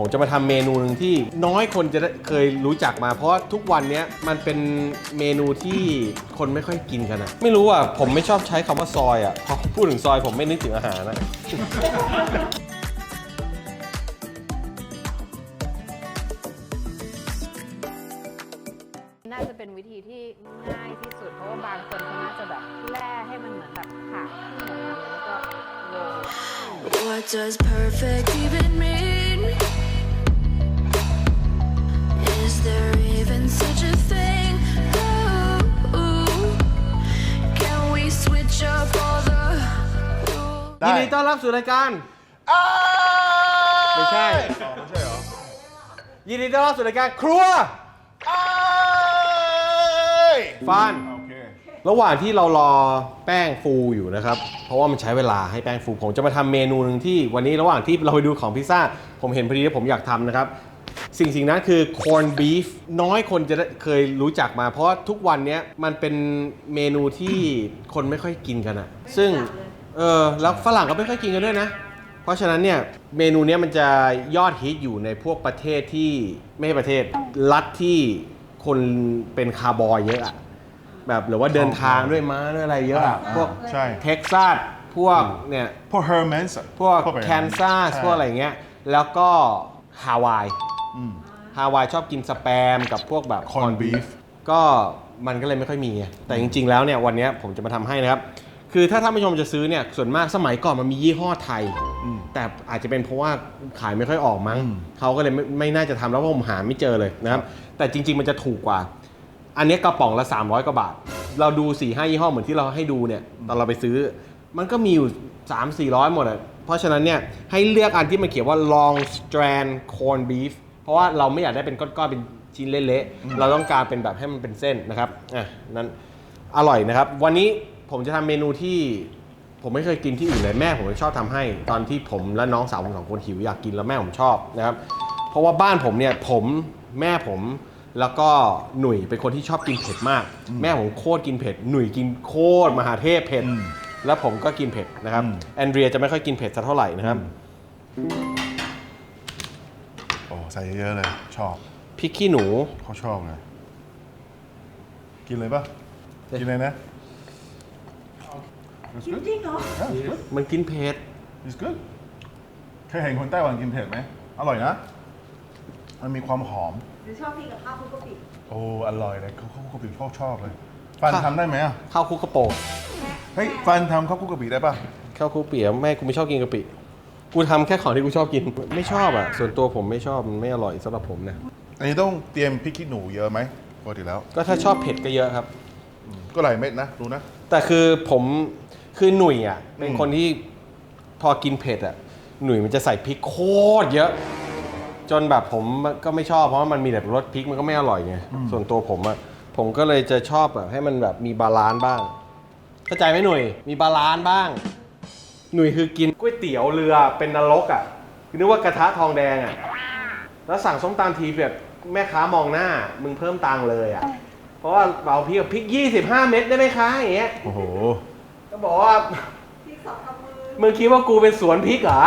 ผมจะมาทำเมนูหนึ่งที่น้อยคนจะได้เคยรู้จักมา เพราะว่าทุกวันเนี้ยมันเป็นเมนูที่คนไม่ค่อยกินกันอะไม่รู้อะผมไม่ชอบใช้คำว่าซอยอะพอพูดถึงซอยผมไม่นึกถึงอาหารนะน่าจะเป็นวิธีที่ง่ายที่สุดเพราะว่าบางคนเขาน่าจะแบบแล่ให้มันเหมือนแบบขาดขึ้นออกมาแล้วก็โรย What does perfect even mean? ยินดีต้อนรับสู่รายการไม่ใช่ อ๋อไม่ใช่เหรอยินดีต้อนรับสู่รายการครัวอ้ายฟาน โอเค ระหว่างที่เรารอแป้งฟูอยู่นะครับ เพราะว่ามันใช้เวลาให้แป้งฟู ผมจะมาทำเมนูหนึ่งที่วันนี้ระหว่างที่เราไปดูของพิซซ่า ผมเห็นพอดีแล้วผมอยากทำนะครับ สิ่งสิ่งนั้นคือ corn beef น้อยคนจะได้เคยรู้จักมา เพราะว่าทุกวันเนี้ยมันเป็นเมนูที่คนไม่ค่อยกินกันอะซึ่งเออแล้วฝรั่งก็ไม่ค่อยกินกันด้วยนะ เพราะฉะนั้นเนี่ยเมนูเนี้ยมันจะยอดฮิตอยู่ในพวกประเทศที่ไม่ใช่ประเทศรัฐที่คนเป็นคาร์บอยเยอะอะแบบหรือว่าเดินทางด้วยม้าด้วยอะไรเยอะอะอ่าพวกใช่ เท็กซัสพวกเนี่ยพวกเฮอร์แมนส์พวกแคนซัสพวกอะไรเงี้ยแล้วก็ฮาวายฮาวายชอบกินสแปมกับพวกแบบคอนบีฟก็มันก็เลยไม่ค่อยมีไงแต่จริงๆแล้วเนี่ยวันเนี้ยผมจะมาทำให้นะครับ คือถ้าท่านผู้ชมจะซื้อเนี่ยส่วนมากสมัยก่อนมันมียี่ห้อไทยแต่อาจจะเป็นเพราะว่าขายไม่ค่อยออกมั้งอืม เขาก็เลยไม่ไม่น่าจะทำแล้วเพราะผมหาไม่เจอเลยนะครับ แต่จริง ๆ มันจะถูกกว่า อันเนี้ยกระป๋องละ 300 กว่าบาท เราดู4ี่ห้ายี่ห้อเหมือนที่เราให้ดูเนี่ยตอนเราไปซื้อ มันก็มีอยู่ 3 4 0 0 หมดอะเพราะฉะนั้นเนี่ยให้เลือกอันที่มันเขียนว่า long strand corn beef เพราะว่าเราไม่อยากได้เป็นก้อนๆเป็นชิ้นเละๆเราต้องการเป็นแบบให้มันเป็นเส้นนะครับอะนั้นอร่อยนะครับ วันนี้ ผมจะทำเมนูที่ ผมไม่เคยกินที่อื่นเลยแม่ผมชอบทำให้ ตอนที่ผมและน้องสาวผมสองคนหิวอยากกินแล้วแม่ผมชอบนะครับ เพราะว่าบ้านผมเนี่ยผมแม่ผมแล้วก็หนุ่ยเป็นคนที่ชอบกินเผ็ดมาก แม่ผมโคตรกินเผ็ดหนุ่ยกินโคตรมหาเทพเผ็ดอืมแล้วผมก็กินเผ็ดนะครับอืมแอนเดรียจะไม่ค่อยกินเผ็ดสักเท่าไหร่นะครับโอ้ใส่เยอะๆเลย ชอบพริกขี้หนูเขาชอบเลยกินเลยปะเอ๊ะกินเลยนะ It's good จริงเหรอ Yeah, it's good มันกินเผ็ด It's good เคยเห็นคนไต้หวันกินเผ็ดไหม อร่อยนะ มันมีความหอม หรือชอบกินกับข้าวคลุกกะปิโอ้ อร่อยเลยเขาเขาเขาชอบชอบเลย ฟันค่ะทำได้ไหมอะ ข้าวคลุกกระโปงเฮ้ย ฟันทำข้าวคลุกกะปิได้ปะข้าวคลุกเปียกแม่กูไม่ชอบกินกะปิ กูทำแค่ของที่กูชอบกิน ไม่ชอบอะ ส่วนตัวผมไม่ชอบ มันไม่อร่อยสำหรับผมนะ อันนี้ต้องเตรียมพริกขี้หนูเยอะไหมปกติแล้ว ก็ถ้าชอบเผ็ดก็เยอะครับ ก็หลายเม็ดนะ รู้นะ แต่คือผม คือหนุ่ยอะเป็นอืมคนที่พอกินเผ็ดอะหนุ่ยมันจะใส่พริกโคตรเยอะ จนแบบผมก็ไม่ชอบเพราะว่ามันมีแต่รสพริกมันก็ไม่อร่อยไงส่วนตัวผมอะผมก็เลยจะชอบแบบให้มันแบบมีบาลานซ์บ้าง เข้าใจไหมหนุ่ยมีบาลานซ์บ้าง หนุ่ยคือกินก๋วยเตี๋ยวเรือเป็นนรกอะคือนึกว่ากระทะทองแดงอะแล้วสั่งส้มตำทีแบบแม่ค้ามองหน้ามึงเพิ่มตังค์เลยอะเพราะว่าเอาพริกกับพริก 25 เม็ดได้ไหมคะอย่างเงี้ยโอ้โห ก็บอกว่าพี่สองกำมือมึงคิดว่ากูเป็นสวนพริกเหรอ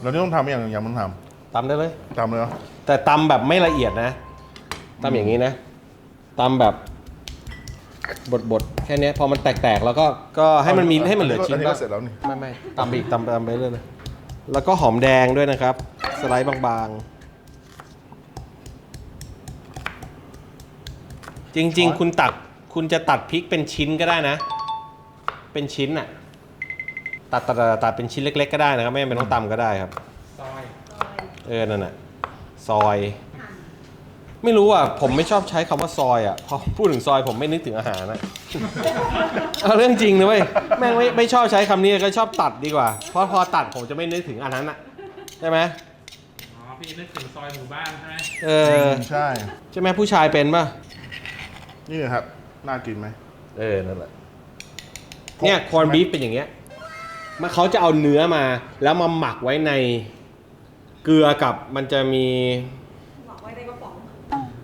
เรานี่ต้องทำอย่างอย่างมันทตำได้เลยำทำเลยเหรอแต่ตำแบบไม่ละเอียดนะตำอย่างนี้นะตำแบบบดบดๆแค่เนี้ยพอมันแตกๆแล้วก็ก็ให้มันมีให้มันเหลือชิ้นอันนี้บ้าก็งเสร็จแล้วนี่ไม่ไม่ตำไปอีกตำตำไปเรื่อยเลยแล้วก็หอมแดงด้วยนะครับ สไลด์บางๆ จริง ๆ คุณตัดคุณจะตัดพริกเป็นชิ้นก็ได้นะ เป็นชิ้นอะตัดตัดตัดตัดเป็นชิ้นเล็ก ๆ ก็ได้นะครับ ไม่จำเป็นต้องตำก็ได้ครับเออนั่นน่ะซอย ไม่รู้อะผมไม่ชอบใช้คำว่าซอยอะพอพูดถึงซอยผมไม่นึกถึงอาหารนะ เอาเรื่องจริงนะเว้ยแม่งไม่ไม่ชอบใช้คำนี้ก็ชอบตัดดีกว่า เพราะพอตัดผมจะไม่นึกถึงอันนั้นอะใช่ไหมอ๋อพี่นึกถึงซอยหมู่บ้านใช่ไหมเออใช่ ใช่ไหมผู้ชายเป็นป่ะ นี่นะครับ น่ากินไหม เออ นั่นแหละ เนี่ยคอนบีฟเป็นอย่างเงี้ยมันเขาจะเอาเนื้อมา แล้วมาหมักไว้ในเกลือกับมันจะมีหมักไว้ในกระป๋อง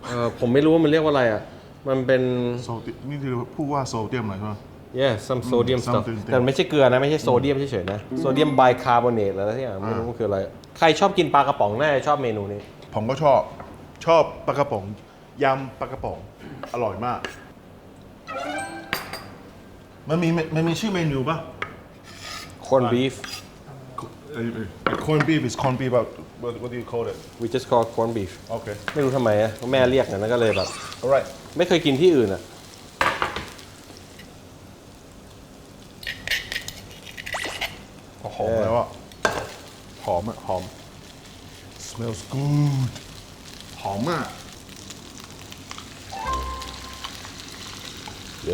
เออผมไม่รู้ว่ามันเรียกว่าอะไรอะ มันเป็น โซเดียมนี่คือพูดว่าโซเดียมหน่อยใช่ไหม yeah some sodium stuff something แต่ไม่ใช่เกลือนะ ไม่ใช่โซเดียมเฉยๆนะโซเดียมไบคาร์บอเนตอะไรที่อย่างไม่รู้มันคืออะไร ใครชอบกินปลากระป๋องน่าจะชอบเมนูนี้ ผมก็ชอบ ชอบปลากระป๋องยำปลากระป๋อง อร่อยมาก มันมีมันมีชื่อเมนูป่ะ corn beef corn beef is corn beef but what, what do you call it we just call corn beef okay ไม่รู้ทำไมอะแม่เรียกอย่างนั้นก็เลยแบบ alright ไม่เคยกินที่อื่นอะ หอมแล้วอะ หอมอะ หอม smells good หอมมากเอ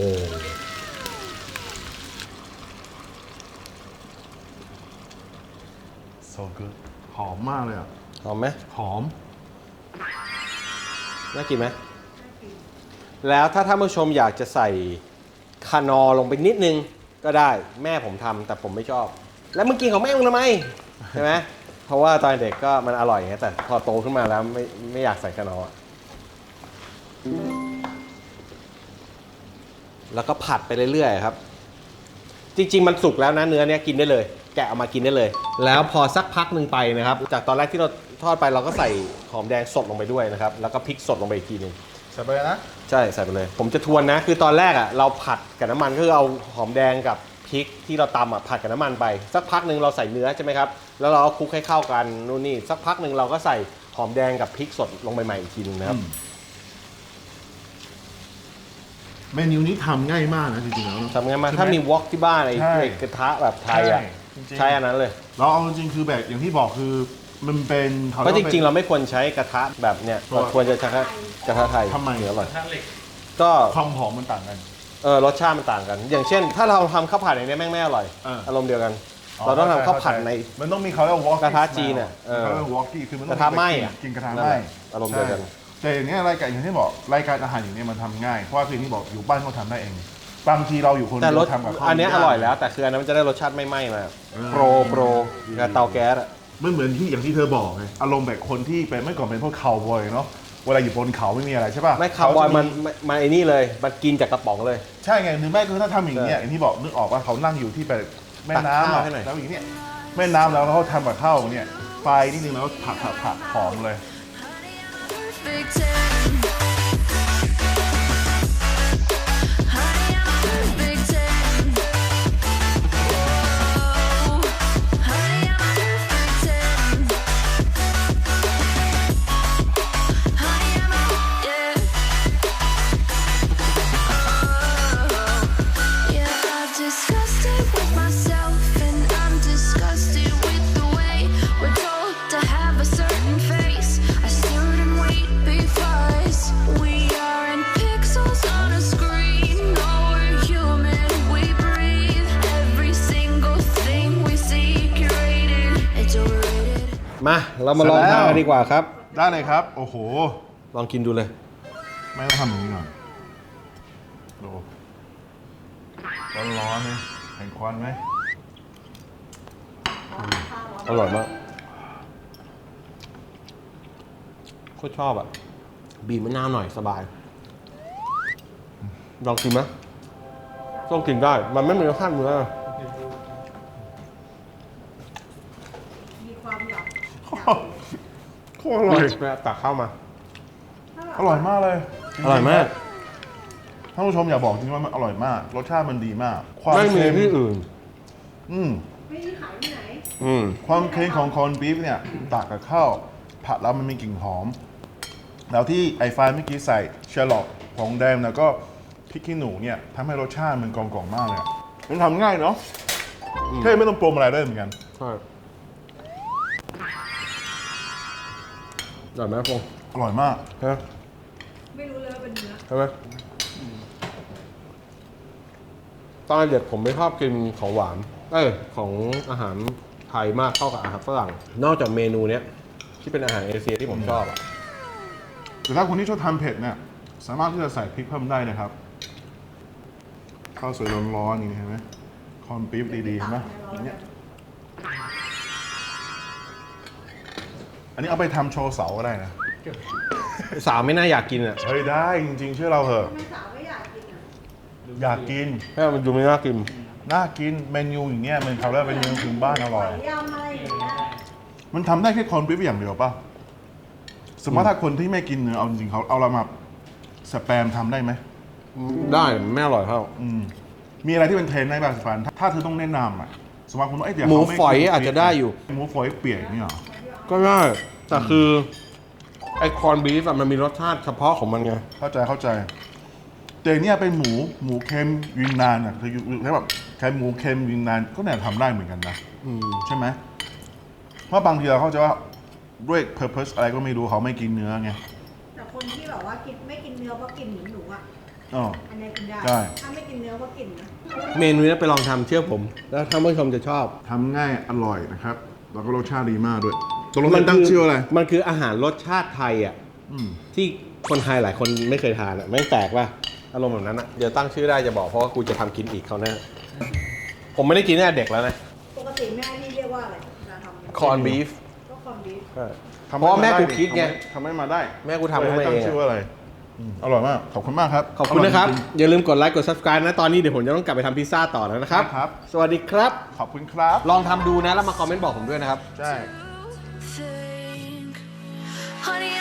so good หอมมากเลยอะ หอมไหมหอม น่ากินไหมแล้วถ้าท่านผู้ชมอยากจะใส่คานอร์ลงไปนิดนึงก็ได้แม่ผมทำแต่ผมไม่ชอบ แล้วมึงกินของแม่มึงทำไม ใช่ไหมเพราะว่าตอนเด็กก็มันอร่อยไงแต่พอโตขึ้นมาแล้วไม่ไม่อยากใส่คานอร์อะแล้วก็ผัดไปเรื่อยๆครับ จริง ๆ มันสุกแล้วนะเนื้อเนี้ยกินได้เลย แกะออกมากินได้เลย แล้วพอสักพักหนึ่งไปนะครับ จากตอนแรกที่เราทอดไปเราก็ใส่หอมแดงสดลงไปด้วยนะครับ แล้วก็พริกสดลงไปอีกทีหนึงใส่ไปเลยนะ ใช่ใส่ไปเลย ผมจะทวนนะ คือตอนแรกอะเราผัดกับน้ำมันก็คือเอาหอมแดงกับพริกที่เราตำอะผัดกับน้ำมันไป สักพักหนึ่งเราใส่เนื้อใช่ไหมครับ แล้วเราก็คลุกให้เข้ากันนู่นนี่ สักพักหนึ่งเราก็ใส่หอมแดงกับพริกสดลงไปใหม่อีกทีหนึงนะครับ เมนูนี้ทำง่ายมากนะจริงๆแล้วนะทำไงมาใช่ไหมถ้ามีวอกที่บ้านไอ้ใช่ไอ้กระทะแบบไทยอะใช่ จริงๆใช้อันนั้นเลย เราเอาจริงๆคือแบบอย่างที่บอกคือมันเป็นเขาเพราะจเยกว่าริงๆเป็นเราไม่ควรใช้กระทะแบบเนี้ยเพราะเราควรจะใช้กระทะไทยทำไมถึงอร่อยถ้าเหล็กก็ความหอมมันต่างกัน เออรสชาติมันต่างกัน อย่างเช่น ถ้าเราทำข้าวผัดในนี้แม่งไม่อร่อยเอออ อารมณ์เดียวกัน เราต้องทำข้าวผัดใน มันต้องมีเขาเรียกว่า walkie กระทะจีนอะเออ เขาเรียกว่า walkie คือมันต้องกระทะไหม้อะกินกระทะนั่นไหแหม้ละอารมณ์เดียวกัน ใช่แต่อย่างเนี้ยรายการอย่างที่บอกรายการอาหารอย่างเนี้ยมันทำง่ายเพราะว่าคือที่บอกอยู่บ้านก็ทำได้เอง บางทีเราอยู่คนแต่เดียรวสทำกับข้าวอันเนี้ยไม่อได้ร่อยแล้ว แต่คืออันนั้นมันจะได้รสชาติไม่ไหม้มาเออโปรโปรกับเตาแก๊สอะ ไม่เหมือนที่อย่างที่เธอบอกไงอารมณ์แบบคนที่เป็นเมื่อก่อนเป็นพวกคาวบอยเนาะเวลาอยู่บนเขาไม่มีอะไรใช่ป่ะไม่คาร์บอยเขจะมันมันมันไอ้นี่เลย มันกินจากกระป๋องเลย ใช่ไงหรือไม่คือถ้าทำอย่างเนี้ยใช่อย่างที่บอกนึกออกว่าเขานั่งอยู่ที่แบบแม่ตักน้ำข้าวอะให้หน่อย แล้วอย่างเนี้ยแม่น้ำแล้วเขาทำกับข้าวเนี่ยไฟนิดนึงแล้วผัดผัดผัดหอมเลย perfect มาเรามาลองเสร็จแล้วทำกันดีกว่าครับ ได้เลยครับ โอ้โห ลองกินดูเลย ไม่ต้องทำอย่างนี้ก่อนดูร้อนๆนะเห็นควันไหมอร่อยมากโคตรชอบอะ บีบมะนาวหน่อยสบาย ลองกินไหมต้องกินได้ มันไม่มีรสชาติเนื้อ มีความหยาบ โคตรอร่อยตักเข้ามา อร่อยมากเลยจงๆอร่อยมากท่านผู้ชมอย่าบอกจริงๆว่ามันอร่อยมาก รสชาติมันดีมาก ความไม่มีเค็มที่อื่น อืมไม่มีขายที่ไหน อืมความเค็มของคอนบีฟเนี่ยตักกับข้าวผัดแล้วมันมีกลิ่นหอม แล้วที่ไอไฟเมื่อกี้ใส่เชลล็อกผงแดงแล้วก็พริกขี้หนูเนี่ยทำให้รสชาติมันกลมกล่อมมากเลยอะมันทำง่ายเนาะแค่ไม่ต้องปรุงอะไรด้วยเหมือนกันใช่ อร่อยไหมพงษ์อร่อยมาก ใช่ไหมไม่รู้เลยว่าเป็นเนื้อ ใช่ไหมตอนเด็กผมไม่ชอบกินของหวาน เอ้ยของอาหารไทยมากเข้ากับอาหารฝรั่ง นอกจากเมนูเนี้ยที่เป็นอาหารเอเชียที่ผมชอบอะแต่ถ้าคนที่ชอบทานเผ็ดเนี่ยสามารถที่จะใส่พริกเพิ่มได้นะครับ ข้าวสวยร้อนๆอย่างนี้เห็นไหมคอนบีฟดีๆเห็นไหมอย่างเนี้ย อันนี้เอาไปทำโชว์เสาก็ได้นะ สาวไม่น่าอยากกินอะเฮ้ยได้จริงๆเชื่อเราเถอะ ทำไมสาวไม่อยากกินอะดูอยากกินแค่มันดูไม่น่ากิน น่ากินเมนูอย่างเงี้ยมันเขาเรียกว่าเป็นเมนูพื้นบ้านอร่อย ยำอะไรอย่างเงี้ยมันทำได้แค่คอนบีฟอย่างเดียวป่ะ สมมติถ้าคนที่ไม่กินเนื้อเอาจริงๆเขาเอาเรามาสแปมทำได้ไหมได้ไม่อร่อยเท่า อืมมีอะไรที่เป็นเทรนด์ได้บ้างสฟันถ้าถ้าเธอต้องแนะนำอะ สมมติคุณว่าเอ้ยเดี๋ยวหมูเขาไม่ฝอยกินอาจจะได้อยู่ หมูฝอยเปียกนี่เหรอ ก็ได้ แต่คือไอคอนบีฟอะมันมีรสชาติเฉพาะของมันไง เข้าใจเข้าใจแต่เนี่ยเป็นหมูหมูเค็มยูนนานอะคือใช้แบบใช้หมูเค็มยูนนานก็เนี่ยทำได้เหมือนกันนะอืม ใช่ไหมเพราะบางทีเราเข้าใจว่าด้วย purpose อะไรก็ไม่รู้เขาไม่กินเนื้อไงแต่คนที่แบบว่ากินไม่กินเนื้อเพราะกินเหมือนหนูอะ อ๋อ อันนี้กินได้ ได้ ถ้าไม่กินเนื้อเพราะกินนะ เมนูนี้ไปลองทำเชื่อผม แล้วท่านผู้ชมจะชอบ ทำง่ายอร่อยนะครับ แล้วก็รสชาติดีมากด้วย ตกลงมันตั้งชื่ออะไร มันคืออาหารรสชาติไทยอะอืมที่คนไทยหลายคนไม่เคยทานอะไม่งแปลกป่ะอารมณ์แบบนั้นอะเดี๋ยวตั้งชื่อได้จะบอกเพราะว่ากูจะทำกินอีกเขาวหน้าผมไม่ได้กินตั้งแต่เด็กแล้วนะปกติแม่นี่เรียกว่าอะไรเวลาทำคอนบีฟก็คอนบีฟทำเพราะว่าแม่กูคิดไงทำให้มาได้ แม่กูทำให้มาตั้เองงชื่อว่าอะไรอืมอร่อยมาก ขอบคุณมากครับ ขอบคุณนะครับยจงอย่าลืมกดไลค์กด subscribe นะ ตอนนี้เดี๋ยวผมจะต้องกลับไปทำพิซซ่าต่อแล้วนะครับครับสวัสดีครับ ขอบคุณครับ ลองทำดูนะ แล้วมาคอมเมนต์บอกผมด้วยนะครับ ใช่ think, honey,